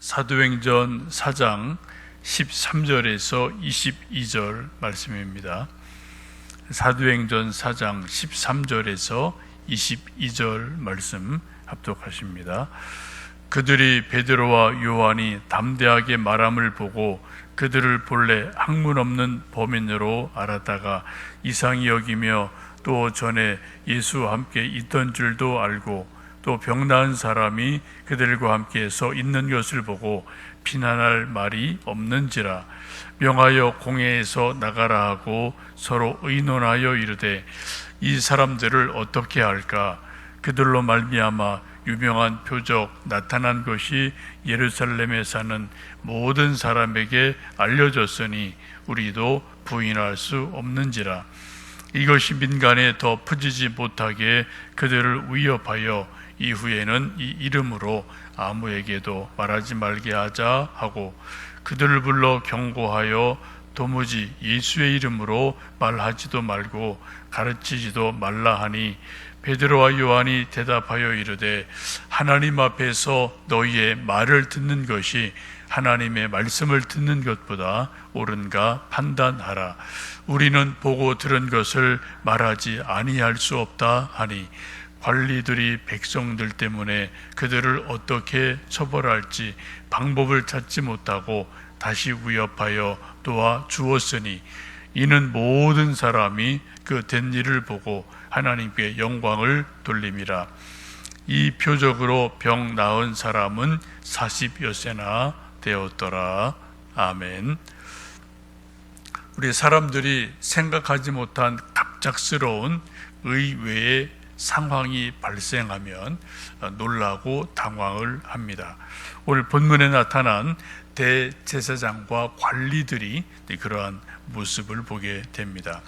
사도행전 4장 13절에서 22절 말씀입니다. 사도행전 4장 13절에서 22절 말씀 합독하십니다. 그들이 베드로와 요한이 담대하게 말함을 보고 그들을 본래 학문 없는 범인으로 알았다가 이상히 여기며 또 전에 예수와 함께 있던 줄도 알고 또 병 나은 사람이 그들과 함께 서 있는 것을 보고 비난할 말이 없는지라 명하여 공회에서 나가라 하고 서로 의논하여 이르되 이 사람들을 어떻게 할까? 그들로 말미암아 유명한 표적 나타난 것이 예루살렘에 사는 모든 사람에게 알려졌으니 우리도 부인할 수 없는지라. 이것이 민간에 더 퍼지지 못하게 그들을 위협하여 이후에는 이 이름으로 아무에게도 말하지 말게 하자 하고 그들을 불러 경고하여 도무지 예수의 이름으로 말하지도 말고 가르치지도 말라 하니 베드로와 요한이 대답하여 이르되 하나님 앞에서 너희의 말을 듣는 것이 하나님의 말씀을 듣는 것보다 옳은가 판단하라. 우리는 보고 들은 것을 말하지 아니할 수 없다 하니 관리들이 백성들 때문에 그들을 어떻게 처벌할지 방법을 찾지 못하고 다시 위협하여 도와 주었으니 이는 모든 사람이 그 된 일을 보고 하나님께 영광을 돌림이라. 이 표적으로 병 나은 사람은 40여세나 되었더라. 아멘. 우리 사람들이 생각하지 못한 갑작스러운 의외의 상황이 발생하면 놀라고 당황을 합니다. 오늘 본문에 나타난 대제사장과 관리들이 그러한 모습을 보게 됩니다.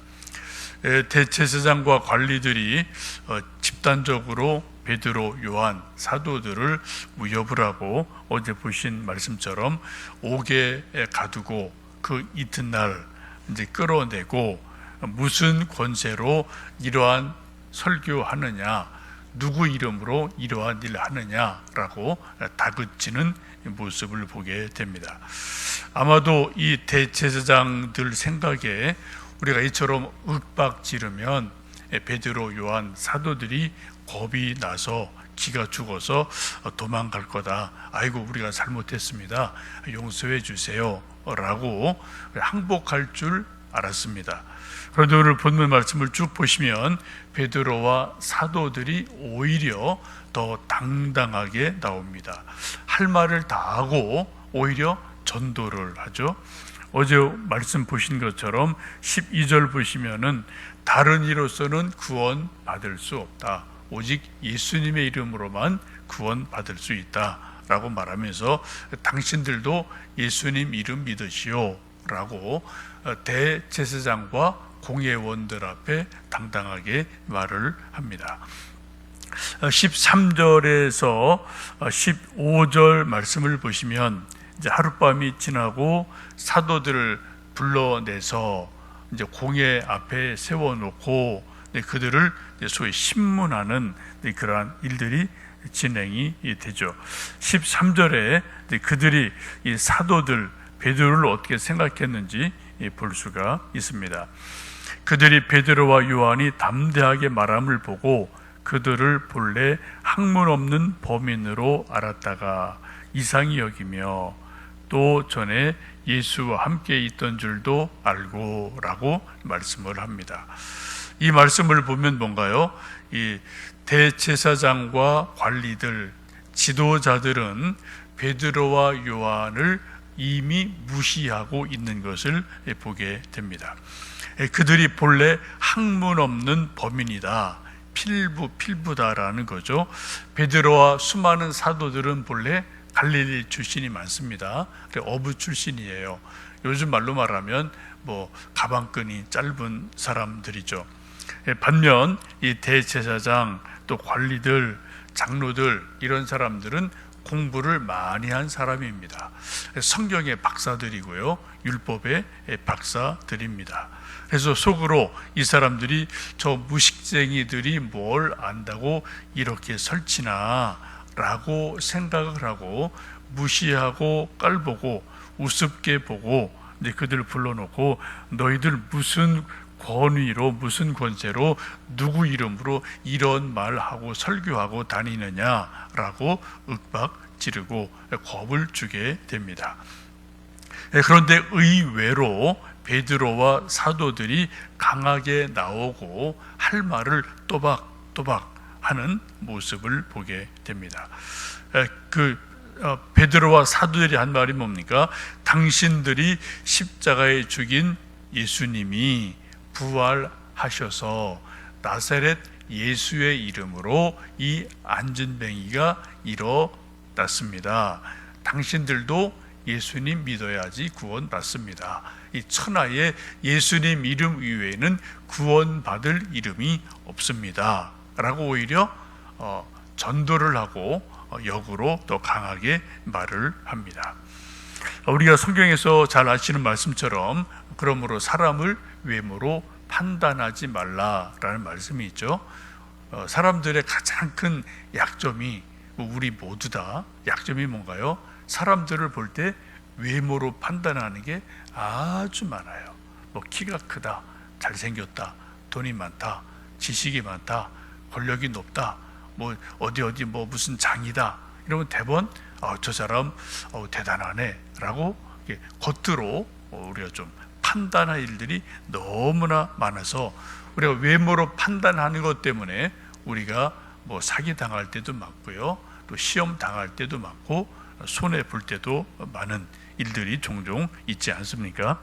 대제사장과 관리들이 어, 집단적으로 베드로, 요한, 사도들을 위협을 하고 어제 보신 말씀처럼 옥에 가두고 그 이튿날 이제 끌어내고 무슨 권세로 이러한 설교하느냐, 누구 이름으로 이러한 일을 하느냐라고 다그치는 모습을 보게 됩니다. 아마도 이 대제사장들 생각에 우리가 이처럼 윽박 지르면 베드로, 요한, 사도들이 겁이 나서 기가 죽어서 도망갈 거다. 아이고 우리가 잘못했습니다. 용서해 주세요. 라고 항복할 줄 알았습니다. 그런데 오늘 본문 말씀을 쭉 보시면 베드로와 사도들이 오히려 더 당당하게 나옵니다. 할 말을 다 하고 오히려 전도를 하죠. 어제 말씀 보신 것처럼 12절 보시면은 다른 이로서는 구원 받을 수 없다. 오직 예수님의 이름으로만 구원 받을 수 있다 라고 말하면서 당신들도 예수님 이름 믿으시오 라고 대제사장과 공예원들 앞에 당당하게 말을 합니다. 13절에서 15절 말씀을 보시면 이제 하룻밤이 지나고 사도들을 불러내서 이제 공예 앞에 세워놓고 그들을 소위 신문하는 그러한 일들이 진행이 되죠. 13절에 그들이 이 사도들 베드로를 어떻게 생각했는지 볼 수가 있습니다. 그들이 베드로와 요한이 담대하게 말함을 보고 그들을 본래 학문 없는 범인으로 알았다가 이상히 여기며 또 전에 예수와 함께 있던 줄도 알고 라고 말씀을 합니다. 이 말씀을 보면 뭔가요? 이 대제사장과 관리들, 지도자들은 베드로와 요한을 이미 무시하고 있는 것을 보게 됩니다. 그들이 본래 학문 없는 범인이다. 필부 필부다라는 거죠. 베드로와 수많은 사도들은 본래 갈릴리 출신이 많습니다. 어부 출신이에요. 요즘 말로 말하면 뭐 가방끈이 짧은 사람들이죠. 반면 이 대제사장 또 관리들 장로들 이런 사람들은 공부를 많이 한 사람입니다. 성경의 박사들이고요. 율법의 박사들입니다. 그래서 속으로 이 사람들이 저 무식쟁이들이 뭘 안다고 이렇게 설치나 라고 생각을 하고 무시하고 깔보고 우습게 보고 그들을 불러놓고 너희들 무슨 권위로 무슨 권세로 누구 이름으로 이런 말하고 설교하고 다니느냐라고 윽박 지르고 겁을 주게 됩니다. 예, 그런데 의외로 베드로와 사도들이 강하게 나오고 할 말을 또박또박 하는 모습을 보게 됩니다. 예, 그 어, 베드로와 사도들이 한 말이 뭡니까? 당신들이 십자가에 죽인 예수님이 부활하셔서 나사렛 예수의 이름으로 이 안전뱅이가 일어났습니다. 당신들도 예수님 믿어야지 구원 받습니다. 이 천하에 예수님 이름 이외에는 구원받을 이름이 없습니다. 라고 오히려 어, 전도를 하고 어, 역으로 더 강하게 말을 합니다. 우리가 성경에서 잘 아시는 말씀처럼 그러므로 사람을 외모로 판단하지 말라라는 말씀이 있죠. 어, 사람들의 가장 큰 약점이 뭐 우리 모두 다 약점이 뭔가요? 사람들을 볼 때 외모로 판단하는 게 아주 많아요. 뭐 키가 크다, 잘생겼다, 돈이 많다, 지식이 많다, 권력이 높다, 뭐 어디 어디 뭐 무슨 장이다 이러면 대번 어, 저 사람 어, 대단하네라고 겉으로 어, 우리가 좀 판단할 일들이 너무나 많아서 우리가 외모로 판단하는 것 때문에 우리가 뭐 사기 당할 때도 많고요, 또 시험 당할 때도 많고 손해 볼 때도 많은 일들이 종종 있지 않습니까?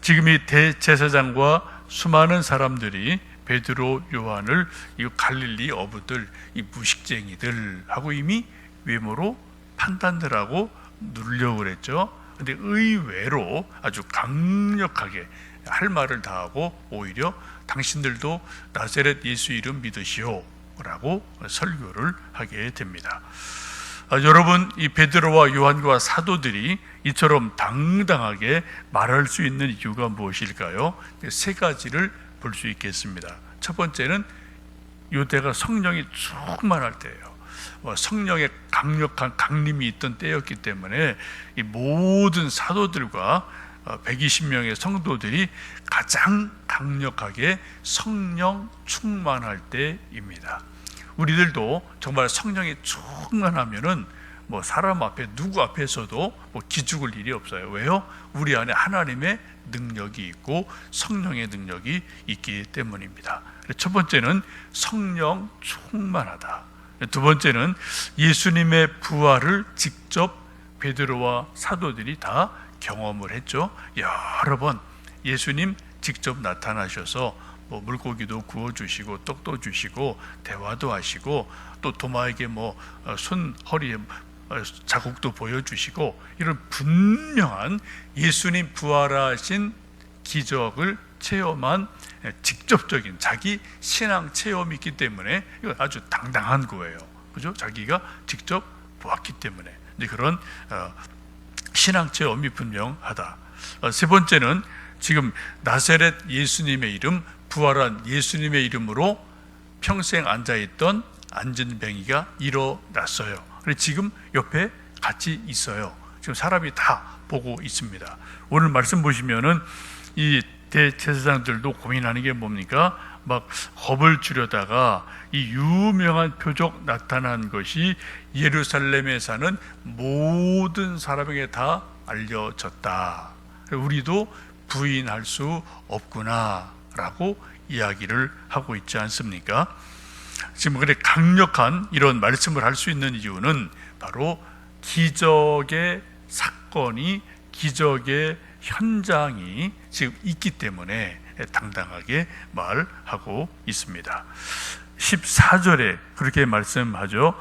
지금 이 대제사장과 수많은 사람들이 베드로 요한을 이 갈릴리 어부들 이 무식쟁이들 하고 이미 외모로 판단들 하고 누르려고 그랬죠. 근데 의외로 아주 강력하게 할 말을 다 하고 오히려 당신들도 나세렛 예수 이름 믿으시오 라고 설교를 하게 됩니다. 아, 여러분 이 베드로와 요한과 사도들이 이처럼 당당하게 말할 수 있는 이유가 무엇일까요? 세 가지를 볼 수 있겠습니다. 첫 번째는 요때가 성령이 충만할 때예요. 어, 성령의 강력한 강림이 있던 때였기 때문에 이 모든 사도들과 120명의 성도들이 가장 강력하게 성령 충만할 때입니다. 우리들도 정말 성령이 충만하면은 뭐 사람 앞에 누구 앞에서도 뭐 기죽을 일이 없어요. 왜요? 우리 안에 하나님의 능력이 있고 성령의 능력이 있기 때문입니다. 첫 번째는 성령 충만하다. 두 번째는 예수님의 부활을 직접 베드로와 사도들이 다 경험을 했죠. 여러 번 예수님 직접 나타나셔서 뭐 물고기도 구워 주시고 떡도 주시고 대화도 하시고 또 도마에게 뭐 손 허리에 어, 자국도 보여주시고 이런 분명한 예수님 부활하신 기적을 체험한 직접적인 자기 신앙 체험이 있기 때문에 이거 아주 당당한 거예요. 그죠? 자기가 직접 보았기 때문에 그런 어, 신앙 체험이 분명하다. 어, 세 번째는 지금 나세렛 예수님의 이름 부활한 예수님의 이름으로 평생 앉아 있던 안전뱅이가 일어났어요. 그래서 지금 옆에 같이 있어요. 지금 사람이 다 보고 있습니다. 오늘 말씀 보시면은 이 대제사장들도 고민하는 게 뭡니까? 막 겁을 주려다가 이 유명한 표적 나타난 것이 예루살렘에 사는 모든 사람에게 다 알려졌다. 우리도 부인할 수 없구나라고 이야기를 하고 있지 않습니까? 지금 그래 강력한 이런 말씀을 할 수 있는 이유는 바로 기적의 사건이 기적의 현장이 지금 있기 때문에 당당하게 말하고 있습니다. 14절에 그렇게 말씀하죠.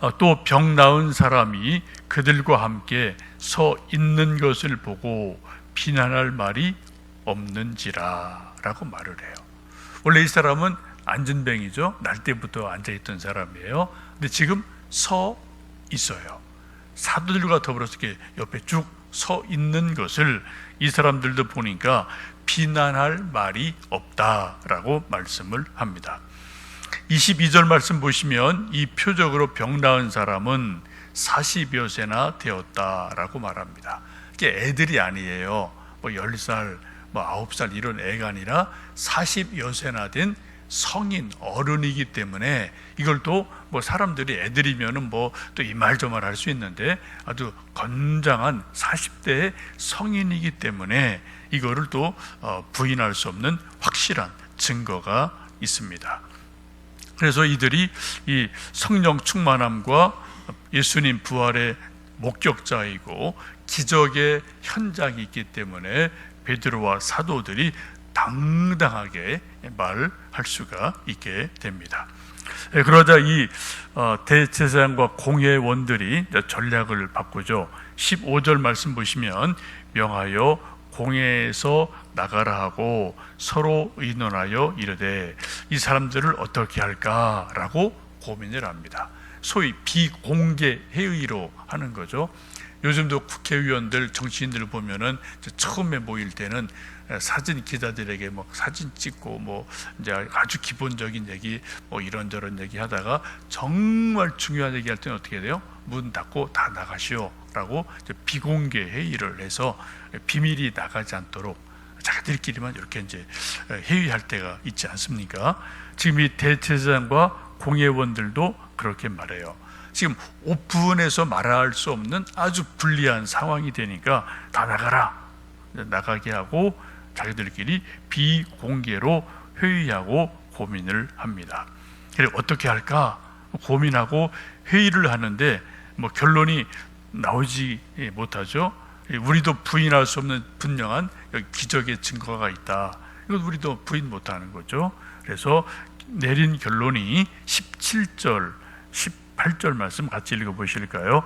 어, 또병 나은 사람이 그들과 함께 서 있는 것을 보고 비난할 말이 없는지라 라고 말을 해요. 원래 이 사람은 안전뱅이죠. 날 때부터 앉아 있던 사람이에요. 근데 지금 서 있어요. 사도들과 더불어서 이렇게 옆에 쭉 서 있는 것을 이 사람들도 보니까 비난할 말이 없다라고 말씀을 합니다. 22절 말씀 보시면 이 표적으로 병 나은 사람은 40여 세나 되었다라고 말합니다. 이게 애들이 아니에요. 뭐 10살, 뭐 9살 이런 애가 아니라 40여 세나 된 성인 어른이기 때문에 이걸 또 뭐 사람들이 애들이면은 뭐 또 이 말 저 말 할 수 있는데 아주 건장한 40대의 성인이기 때문에 이거를 또 어, 부인할 수 없는 확실한 증거가 있습니다. 그래서 이들이 이 성령 충만함과 예수님 부활의 목격자이고 기적의 현장이 있기 때문에 베드로와 사도들이 당당하게 말할 수가 있게 됩니다. 예, 그러자 이 어, 대제사장과 공회원들이 전략을 바꾸죠. 15절 말씀 보시면 명하여 공회에서 나가라 하고 서로 의논하여 이르되 이 사람들을 어떻게 할까라고 고민을 합니다. 소위 비공개 회의로 하는 거죠. 요즘도 국회의원들 정치인들 보면은 처음에 모일 때는 사진 기자들에게 뭐 사진 찍고 뭐 이제 아주 기본적인 얘기 뭐 이런저런 얘기 하다가 정말 중요한 얘기 할 때는 어떻게 돼요? 문 닫고 다 나가시오라고 비공개 회의를 해서 비밀이 나가지 않도록 자기들끼리만 이렇게 이제 회의할 때가 있지 않습니까? 지금 이 대제사장과 공회원들도 그렇게 말해요. 지금 오픈해서 말할 수 없는 아주 불리한 상황이 되니까 다 나가라. 나가게 하고 자기들끼리 비공개로 회의하고 고민을 합니다. 그래 어떻게 할까 고민하고 회의를 하는데 뭐 결론이 나오지 못하죠. 우리도 부인할 수 없는 분명한 기적의 증거가 있다. 이건 우리도 부인 못하는 거죠. 그래서 내린 결론이 17절, 18절 말씀 같이 읽어 보실까요?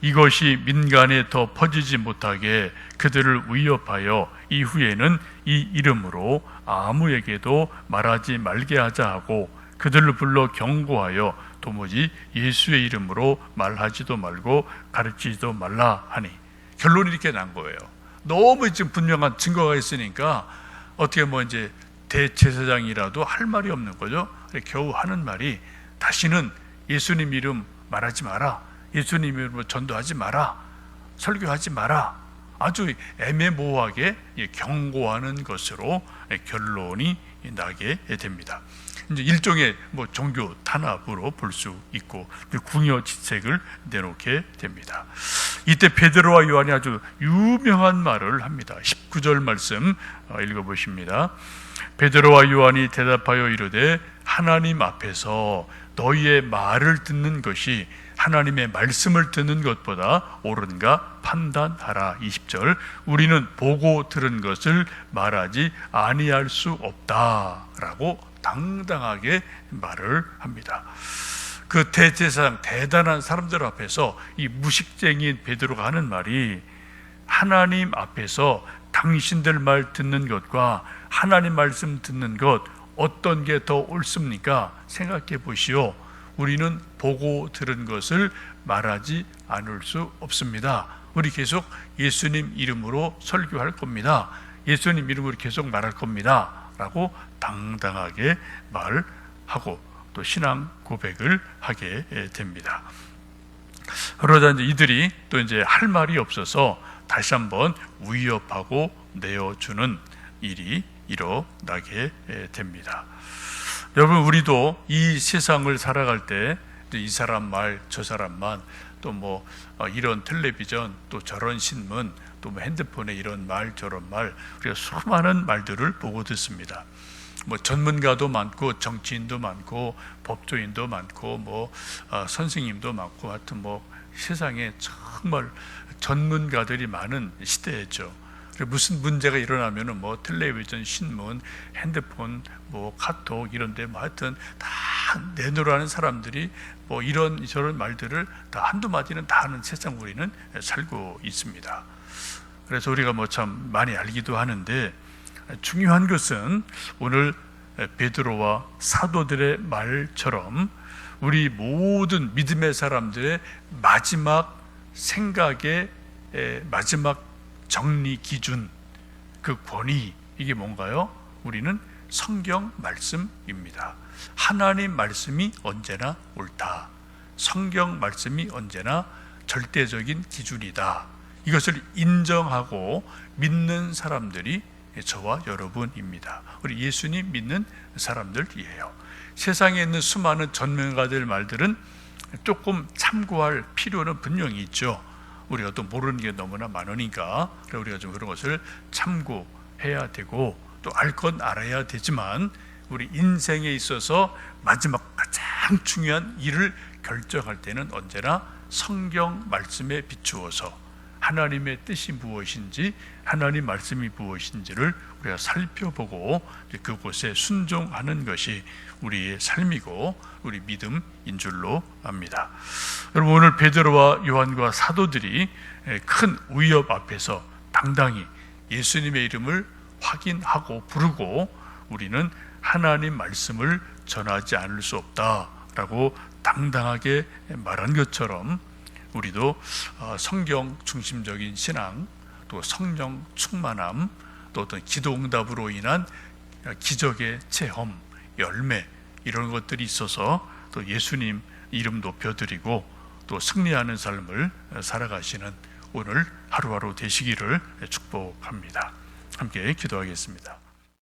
이것이 민간에 더 퍼지지 못하게 그들을 위협하여 이후에는 이 이름으로 아무에게도 말하지 말게 하자 하고 그들을 불러 경고하여 도무지 예수의 이름으로 말하지도 말고 가르치지도 말라 하니 결론이 이렇게 난 거예요. 너무 지금 분명한 증거가 있으니까 어떻게 뭐 이제 대제사장이라도 할 말이 없는 거죠. 겨우 하는 말이 다시는 예수님 이름 말하지 마라. 예수님 이름으로 전도하지 마라. 설교하지 마라. 아주 애매모호하게 경고하는 것으로 결론이 나게 됩니다. 이제 일종의 뭐 종교 탄압으로 볼 수 있고 궁여 지책을 내놓게 됩니다. 이때 베드로와 요한이 아주 유명한 말을 합니다. 19절 말씀 어, 읽어 보십니다. 베드로와 요한이 대답하여 이르되 하나님 앞에서 너희의 말을 듣는 것이 하나님의 말씀을 듣는 것보다 옳은가 판단하라. 20절. 우리는 보고 들은 것을 말하지 아니할 수 없다라고 당당하게 말을 합니다. 그 대제사장 대단한 사람들 앞에서 이 무식쟁이인 베드로가 하는 말이 하나님 앞에서 당신들 말 듣는 것과 하나님 말씀 듣는 것 어떤 게 더 옳습니까? 생각해 보시오. 우리는 보고 들은 것을 말하지 않을 수 없습니다. 우리 계속 예수님 이름으로 설교할 겁니다. 예수님 이름으로 계속 말할 겁니다. 라고 당당하게 말하고 또 신앙 고백을 하게 됩니다. 그러다 이제 이들이 또 이제 할 말이 없어서 다시 한번 위협하고 내어주는 일이 일어나게 됩니다. 여러분 우리도 이 세상을 살아갈 때 이 사람 말, 저 사람 말, 또뭐 어, 이런 텔레비전, 또 저런 신문, 또 뭐 핸드폰에 이런 말, 저런 말, 우리가 수많은 말들을 보고 듣습니다. 뭐 전문가도 많고 정치인도 많고 법조인도 많고 뭐 어, 선생님도 많고 하여튼 뭐 세상에 정말 전문가들이 많은 시대였죠. 무슨 문제가 일어나면은 뭐 텔레비전, 신문, 핸드폰, 뭐 카톡 이런데 뭐 하여튼 다 내놓으라는 사람들이 뭐 이런 저런 말들을 다 한두 마디는 다 하는 세상 우리는 살고 있습니다. 그래서 우리가 뭐 참 많이 알기도 하는데 중요한 것은 오늘 베드로와 사도들의 말처럼 우리 모든 믿음의 사람들의 마지막 생각의 마지막 정리 기준 그 권위 이게 뭔가요? 우리는 성경 말씀입니다. 하나님 말씀이 언제나 옳다. 성경 말씀이 언제나 절대적인 기준이다. 이것을 인정하고 믿는 사람들이 저와 여러분입니다. 우리 예수님 믿는 사람들이에요. 세상에 있는 수많은 전문가들 말들은 조금 참고할 필요는 분명히 있죠. 우리가 또 모르는 게 너무나 많으니까 우리가 좀 그런 것을 참고해야 되고 또 알 건 알아야 되지만 우리 인생에 있어서 마지막 가장 중요한 일을 결정할 때는 언제나 성경 말씀에 비추어서 하나님의 뜻이 무엇인지 하나님 말씀이 무엇인지를 우리가 살펴보고 그곳에 순종하는 것이 우리의 삶이고 우리 믿음인 줄로 압니다. 여러분 오늘 베드로와 요한과 사도들이 큰 위협 앞에서 당당히 예수님의 이름을 확인하고 부르고 우리는 하나님 말씀을 전하지 않을 수 없다라고 당당하게 말한 것처럼 우리도 어, 성경 중심적인 신앙, 또 성령 충만함, 또 어떤 기도 응답으로 인한 기적의 체험, 열매 이런 것들이 있어서 또 예수님 이름 높여드리고 또 승리하는 삶을 살아가시는 오늘 하루하루 되시기를 축복합니다. 함께 기도하겠습니다.